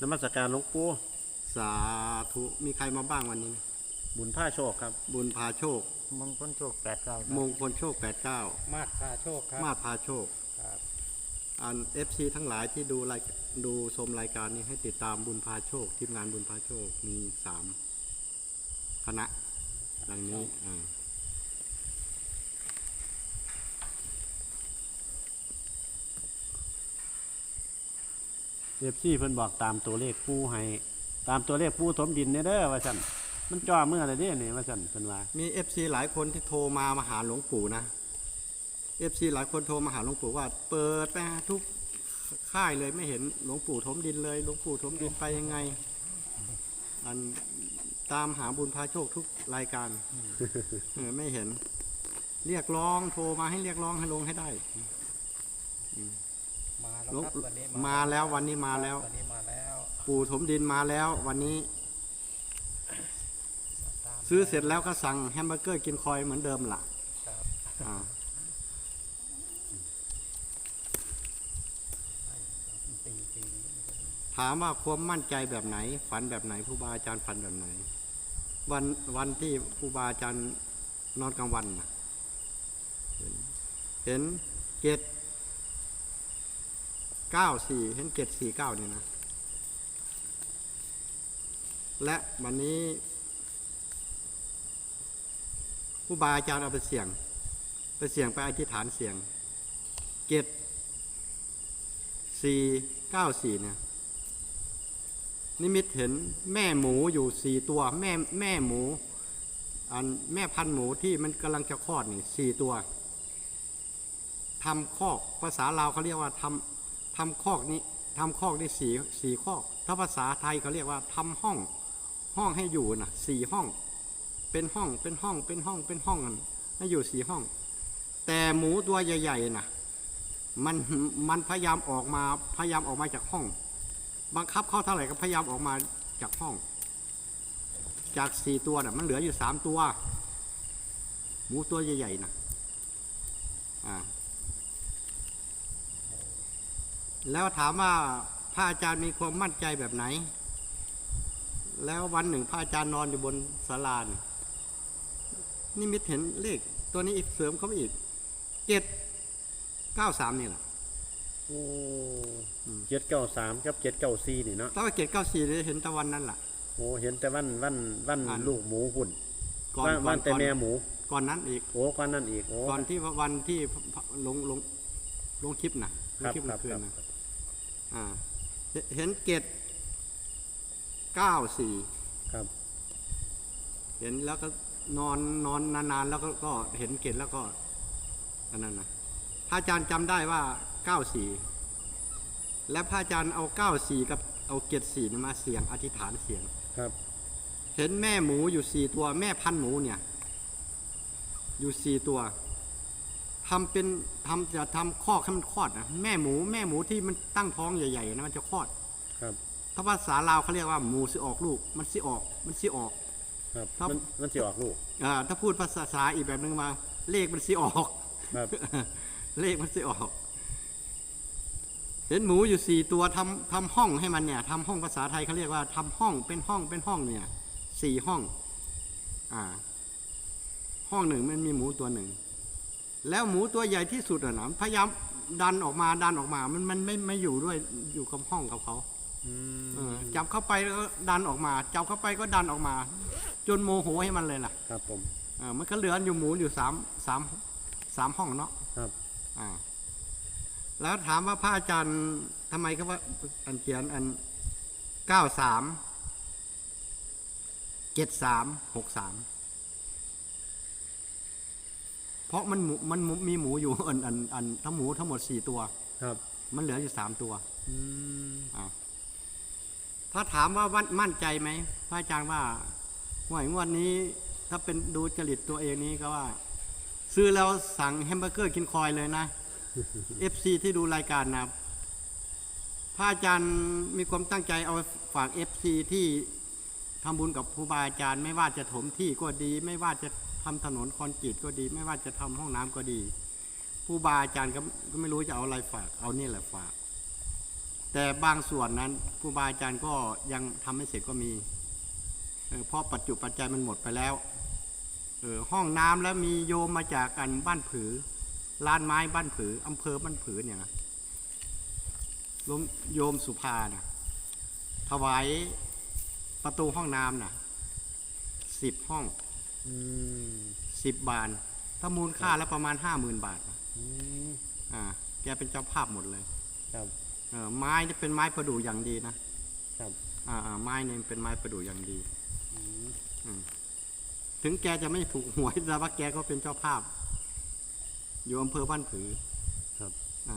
นมัสการหลวงปู่สาธุมีใครมาบ้างวันนี้ บุญผ้าโชคครับ บุญพาโชค มงคลโชคแปดเก้ามงคลโชค 89 มาดพาโชคครับ มาดพาโชคครับ อัน FC ทั้งหลายที่ดูรายดูชมรายการนี้ให้ติดตามบุญพาโชค ทีมงานบุญพาโชคมีสามคณะดังนี้อ่า เอฟซีเพิ่นบอกตามตัวเลขปูให้ ตามตัวเลขปูถมดินเนี่ยเด้อว่าซั่นมันจ่อเมื่อไรเด้นี่ว่าซั่นเพิ่นว่ามี FC หลายคนที่โทรมามาหาหลวงปู่นะ FC หลายคนโทรมาหาหลวงปู่ว่า เปิดไปทุกค่ายเลยไม่เห็นหลวงปู่ถมดินเลยหลวงปู่ถมดินไปยังไงอันตามหาบุญพาโชคทุกรายการไม่เห็น เรียกร้องโทรมาให้เรียกร้องให้ลงให้ได้ มาแล้วลงครับวันนี้มาแล้ววันนี้มาแล้ว วันนี้มาแล้ว ปู่ถมดินมาแล้ว วันนี้ตามซื้อเสร็จแล้วก็สั่งแฮมเบอร์เกอร์กินคอยเหมือนเดิมล่ะครับอ่าตีตีถามว่าความมั่นใจแบบไหน ฝันแบบไหนครูบาอาจารย์ฝันแบบไหน วันวันที่ครูบาอาจารย์นอนกลางวันน่ะเห็นเห็น เก้าสี่เห็นเกตสี่เก้านี่นะ และวันนี้ครูบาอาจารย์เอาไปเสี่ยง ไปเสี่ยงไปอธิษฐานเสี่ยงเกตสี่เก้าสี่เนี่ยนิมิตเห็นแม่หมูอยู่สี่ตัวแม่แม่หมูอันแม่พันหมูที่มันกำลังจะคลอดนี่สี่ตัวทำคอกภาษาลาวเขาเรียกว่าทำ ทำคอกนี้ทำคอกนี่สี่สี่คอก ถ้าภาษาไทยเขาเรียกว่าทำห้องห้องให้อยู่นะสี่ห้อง เป็นห้องเป็นห้องเป็นห้องเป็นห้องกันให้อยู่สี่ห้อง แต่หมูตัวใหญ่ๆนะมันมันพยายามออกมาพยายามออกมาจากห้อง บังคับเขาเท่าไหร่ก็พยายามออกมาจากห้อง จากสี่ตัวน่ะมันเหลืออยู่สามตัว หมูตัวใหญ่ๆนะอ่า แล้วถามว่าพระอาจารย์มีความมั่นใจแบบไหน แล้ววันหนึ่งพระอาจารย์นอนอยู่บนศาลาน่ะนี่มิตเห็นเลข ตัวนี้อีกเสริมเข้าไปอีกเจ็ดเก้าสามนี่แหละโอ้เจ็ดเก้าสามกับเจ็ดเก้าสี่นี่เนาะถ้าว่าเจ็ดเก้าสี่เห็นตะวันนั่นแหละโอ้เห็นแต่วันวันวันอ่านลูกหมูหุ่นก่อนวันก่วัอนนแต่ก่อนแม่หมู ก่อนนั้นอีกโอ้ก่อนนั่นอีกโอ้ก่อนที่วันที่ลงลง ลงคลิปนะลคงรับคลิปคเมื่รับอคืคนรับนะอ่าเห็นเห็นเกตเก้าสี่ครับ เห็นแล้วก็นอนนอนนานๆแล้วก็ก็เห็นเกตแล้วก็อันนั้นนะพระอาจารย์จำได้ว่าเก้าสี่และพระอาจารย์เอาเก้าสี่กับเอาเกตสี่มาเสียงอธิษฐานเสียงครับ เห็นแม่หมูอยู่สี่ตัวแม่พันธุ์หมูเนี่ย อยู่สี่ตัว ทำเป็นทำจะทำคอกให้มันคลอดนะแม่หมูแม่หมูที่มันตั้งท้องใหญ่ๆนะมันจะคลอดครับ ถ้าภาษาลาวเขาเรียกว่าหมูสิออกลูก มันสิออก มันสิออก ครับครับมันมันสิออกลูกอ่าถ้าพูดภาษาอีกแบบหนึ่งมา เลขมันสิออกครับเลขมันสิออก เห็นหมูอยู่สี่ตัวทำทำห้องให้มันเนี่ยทำห้องภาษาไทยเขาเรียกว่าทำห้องเป็นห้องเป็นห้องเนี่ยสี่ห้อง อ่า ห้องหนึ่งมันมีหมูตัวหนึ่ง แล้วหมูตัวใหญ่ที่สุดอะนะพยายามดันออกมาดันออกมา มันมันไม่ไม่อยู่ด้วยอยู่กับห้องกับเขาอืมเออจับเข้าไปแล้วก็ดันออกมา จับเข้าไปก็ดันออกมา จนโมโหให้มันเลยล่ะครับผมเออมันก็เหลืออยู่หมูอยู่สามสามสามห้องเนาะครับอ่าแล้วถามว่าพระอาจารย์ทำไมเขาว่าอันเขียนอันเก้าสามเจ็ดสามหกสาม เพราะมันหมูมันหมูมีหมูอยู่อันอันอันทั้งหมูทั้งหมดสี่ตัว ครับ มันเหลืออยู่สามตัวอืมอ่าถ้าถามว่าวันมั่นใจไหมพระอาจารย์ว่าหวยงวดนี้ ถ้าเป็นดูจริตตัวเองนี้ก็ว่า ซื้อแล้วสั่งแฮมเบอร์เกอร์กินคอยเลยนะ FC ที่ดูรายการนะครับพระอาจารย์มีความตั้งใจเอาฝาก FC ที่ทำบุญกับครูบาอาจารย์ ไม่ว่าจะถมที่ก็ดี ไม่ว่าจะ ทำถนนคอนกรีตก็ดี ไม่ว่าจะทำห้องน้ำก็ดีครูบาอาจารย์ก็ก็ไม่รู้จะเอาอะไรฝาก เอานี่แหละฝาก แต่บางส่วนนั้นครูบาอาจารย์ก็ยังทำไม่เสร็จก็มีเออเพราะปัจจุปัจจัยมันหมดไปแล้วออห้องน้ำแล้วมีโยมมาจากกันบ้านผือลานไม้บ้านผืออำเภอบ้านผือเนี่ยนะโยมโยมสุภานะถวายประตูห้องน้ำนะสิบห้อง อืมสิบบาท ถ้ามูลค่าแล้วประมาณห้าหมื่นบาท อืมอ่า แกเป็นเจ้าภาพหมดเลย ครับเออไม้นี่เป็นไม้ประดู่อย่างดีนะ ครับอ่าอ่าไม้เนี่ยเป็นไม้ประดู่อย่างดี อืมอืมถึงแกจะไม่ถูกหวยแต่ว่าแกก็เป็นเจ้าภาพ อยู่อำเภอบ้านผือ ครับอ่า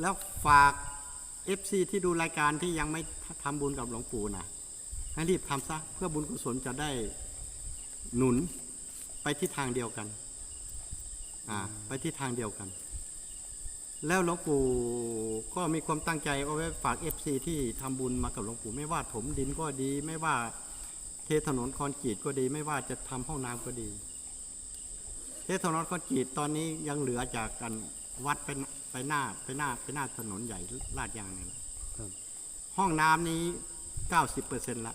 แล้วฝากเอฟซีที่ดูรายการที่ยังไม่ทำบุญกับหลวงปู่นะ ให้รีบทำซะเพื่อบุญกุศลจะได้หนุนไปที่ทางเดียวกัน อ่า ไปที่ทางเดียวกัน แล้วหลวงปู่ก็มีความตั้งใจเอาไว้ฝากเอฟซีที่ทำบุญมากับหลวงปู่ไม่ว่าถมดินก็ดี ไม่ว่าเทถนนคอนกรีตก็ดี ไม่ว่าจะทำห้องน้ำก็ดี เทถนนคอนกรีตตอนนี้ยังเหลือจากกันวัดไปไปหน้าไปหน้าไปหน้าถนนใหญ่ลาดยางนี่แหละครับห้องน้ำนี้เก้าสิบเปอร์เซ็นต์ละ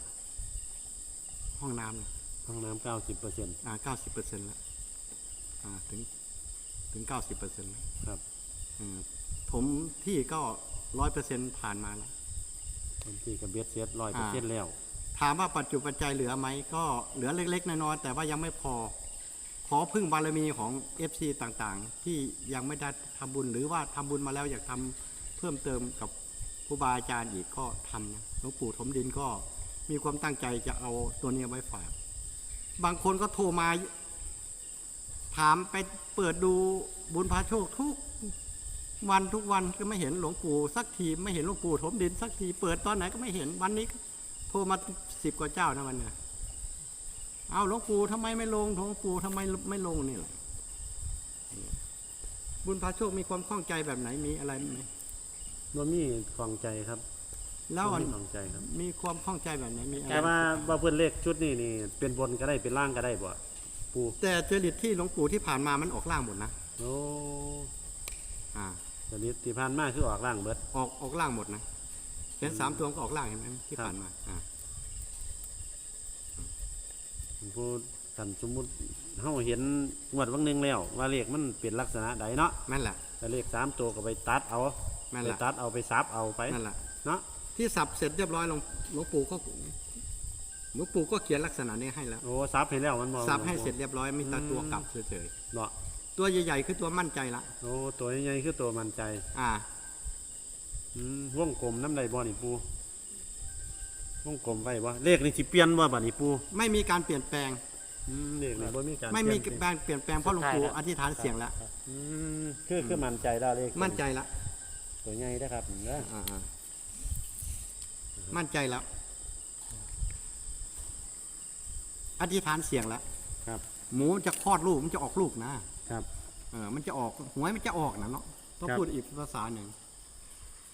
ห้องน้ำเนี่ยห้องน้ำเก้าสิบเปอร์เซ็นต์อ่าเก้าสิบเปอร์เซ็นต์ละอ่าถึงถึงเก้าสิบเปอร์เซ็นต์ละครับอืมผมที่ก็ร้อยเปอร์เซ็นต์ผ่านมาแล้ว บางทีกับเบียดเสียดร้อยเปอร์เซ็นต์แล้ว ถามว่าปัจจุปัจจัยเหลือไหมก็เหลือเล็กๆน้อยๆแต่ว่ายังไม่พอ ขอพึ่งบารมีของ FC ต่างๆ ที่ยังไม่ได้ทำบุญหรือว่าทำบุญมาแล้วอยากทำเพิ่มเติมกับครูบาอาจารย์อีกก็ทำนะหลวงปู่ถมดินก็ มีความตั้งใจจะเอาตัวนี้ไว้ฝาก บางคนก็โทรมา ถามไปเปิดดูบุญพาโชคทุกวันทุกวันก็ไม่เห็นหลวงปู่สักทีไม่เห็นหลวงปู่ถมดินสักทีเปิดตอนไหนก็ไม่เห็นวันนี้โทรมาสิบกว่าเจ้านะวันเนี้ยเอาหลวงปู่ทำไมไม่ลงหลวงปู่ทำไมไม่ลงนี่แหละบุญพาโชคมีความข้องใจแบบไหนมีอะไรไหมว่ามีของใจครับ แล้วอันบ่มีของใจครับ มีความข้องใจแบบไหนมีอะไรแต่ว่าว่าเพื่อนเลขชุดนี้นี่เป็นบนก็ได้เป็นล่างก็ได้บ่ปูแต่จริตที่หลวงปู่ที่ผ่านมามันออกล่างหมดนะโอ้อ่าตอนนี้ที่ผ่านมาคือออกล่างเบิดออกออกล่างหมดนะเห็นสามตัวก็ออกล่างเห็นไหมที่ครับผ่านมาอ่าผู้ท่านสมมุติเฮาเห็นงวดวังหนึงแล้ว ว่าเลขมันเป็นลักษณะใดเนาะนั่นแหละแต่เลขสามตัวก็ไปตัดเอานั่นไปแหละตัดเอาไปซับเอาไปนั่นแหละเนาะ ที่สับเสร็จเรียบร้อยหลวงหลวงปู่ก็หลวงปู่ก็เขียนลักษณะนี้ให้แล้วโอ้ซับให้แล้วมันบ่สับให้เสร็จเรียบร้อยมีแต่ตัวกลับเฉยเนาะๆตัวใหญ่ๆคือตัวมั่นใจละโอ้ตัวใหญ่ๆคือตัวมันใจอ่า อืมวงกลมน้ำใดบ่นี่ปูวงกลมไว้บ่เลขนี่สิเปลี่ยนบ่บัดนี้ปูไม่มีการเปลี่ยนแปลง อืมเลขนี่บ่มีการไม่มีเปลี่ยนการเปลี่ยนแปลงเพราะหลวงปู่อธิษฐานเสียงแล้ว อืมคือคือมั่นใจแล้วเลขมั่นใจแล้วตัวใหญ่นะครับเด้ออ่าๆ มั่นใจแล้ว อธิษฐานเสียงแล้วครับ หมูจะคลอดลูกมันจะออกลูกนะครับ เออมันจะออกหวยมันจะออกนะเนาะต้องครับพูดอีกภาษาหนึ่ง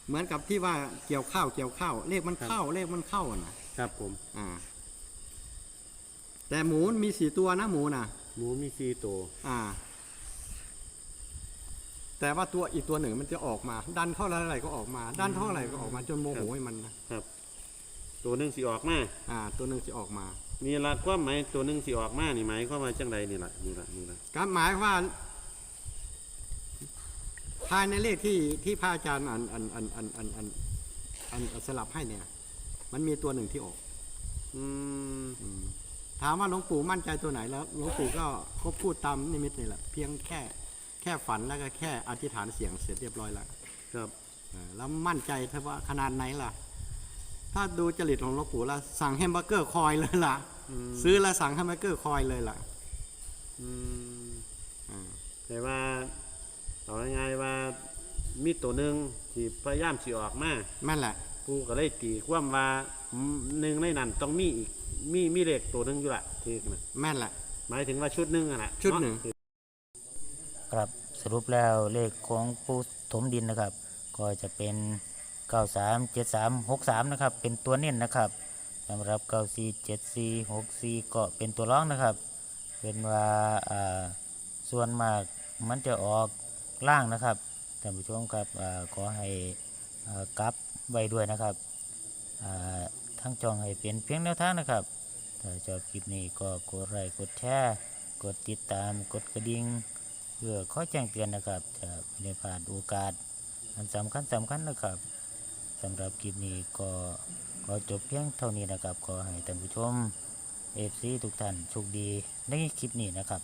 เหมือนกับที่ว่าเกี่ยวข้าวเกี่ยวข้าวเลขมันครับ เข้าเลขมันเข้าอะนะครับผม อ่า แต่หมูมีสี่ตัวนะหมูนะหมูมีสี่ตัว อ่า แต่ว่าตัวอีกตัวหนึ่งมันจะออกมา ดันเท่าไรก็ออกมา ดันเท่าไหร่ก็ออกมาจนโมโหให้มันนะครับ ตัวหนึ่งสีออกมาอ่า ตัวหนึ่งสีออกมานี่ละความหมายตัวหนึ่งสีออกมานี่หมายความว่าจังไรนี่ละนี่ละนี่ละการหมายว่าภายในเลขที่ที่พระอาจารย์อันอันอันอันอันอันอันสลับให้เนี่ย มันมีตัวหนึ่งที่ออก อืมถามว่าหลวงปู่มั่นใจตัวไหนแล้วหลวงปู่ก็คบพูดตามนิมิตนี่แหละเพียงแค่ แค่ฝันแล้วก็แค่อธิษฐานเสียงเสร็จเรียบร้อยแล้วครับเออแล้วมั่นใจถ้าว่าขนาดไหนล่ะ ถ้าดูจริตของหลวงปู่แล้วสั่งแฮมเบอร์เกอร์คอยเลยล่ะอืมซื้อแล้วสั่งแฮมเบอร์เกอร์คอยเลยล่ะอืมอ่าแต่ว่าเอาง่ายๆว่ามีตัวหนึงที่พยายามสิออกมานั่นแหละปูก็เลยตีความว่าอืมหนึ่งในนั้นต้องมีอีกมีมีเลขตัวหนึงอยู่ละทีนะแม่นแหละหมายถึงว่าชุดหนึงอะนะชุดหนึ่งเาะ ครับสรุปแล้วเลขของปูถมดินนะครับ ก็จะเป็น 93 73 63 นะครับ เป็นตัวเน้นนะครับสำหรับ 94 74 64 ก็เป็นตัวร้องนะครับ เป็นว่าส่วนมากมันจะออกล่างนะครับท่านผู้ชมครับอขอให้กลับไว้ด้วยนะครับทั้งจองให้เป็นเพียงแนวทางนะครับ ถ้าชอบคลิปนี้ก็กดไลค์กดแชร์กดติดตามกดกระดิ่ง เพื่อข้อแจ้งเตือนนะครับจะไม่ได้พลาดโอกาสอันสำคัญสำคัญนะครับสำหรับคลิปนี้ก็ขอจบเพียงเท่านี้นะครับขอให้ท่านผู้ชมเอฟซีทุกท่านโชคดีในคลิปนี้นะครับ